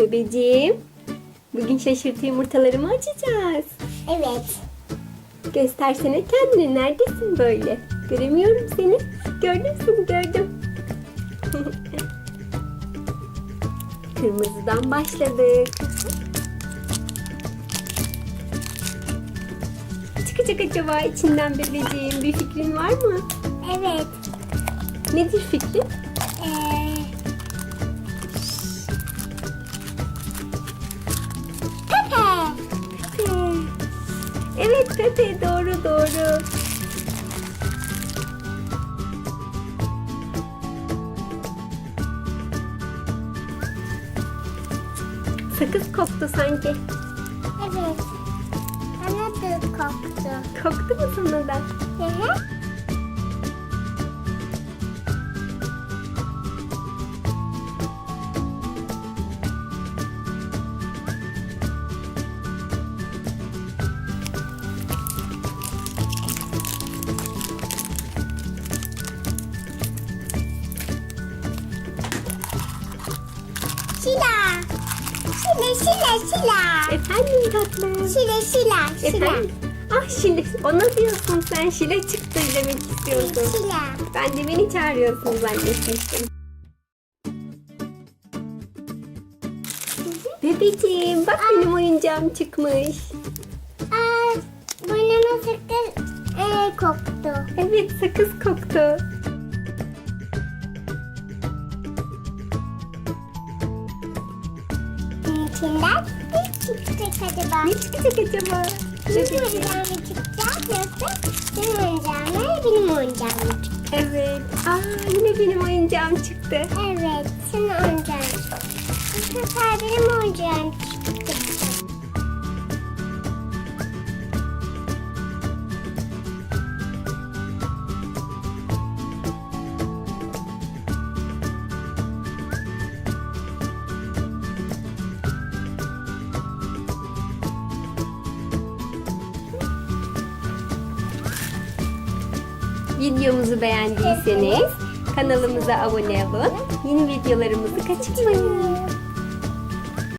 Bebeğim, bugün şaşırtı yumurtalarımı açacağız. Evet. Göstersene kendini. Neredesin böyle? Göremiyorum seni. Gördüm seni gördüm. Kırmızıdan başladık. Çıkacak acaba içinden bebeğim? Bir fikrin var mı? Evet. Nedir fikrin? Pepe doğru doğru. Sakız koktu sanki. Evet. Bana da koktu. Koktu mu sana da? Hı hı. Şila. Şila, şila, şila. Efendim tatlım. Şila, şila, şila. Efendim? Ah Şile. Ona diyorsun sen. Şile çıktı demek istiyorsun. Şila. Ben de beni çağırıyorsun zannetmiştim. Bebeğim bak benim oyuncağım çıkmış. Aa, burnuma sıktı, ee, koktu. Evet sakız koktu. İçinden ne çıkacak acaba? Ne çıkacak acaba? Bebeğim. oyuncağım mı çıkacak yoksa senin oyuncağın mı benim oyuncağım mı çıkacak? Evet. Aa yine benim oyuncağım çıktı. Evet, senin oyuncağın. Bu sefer benim oyuncağım çıktı. Videomuzu beğendiyseniz kanalımıza abone olun. Yeni videolarımızı kaçırmayın.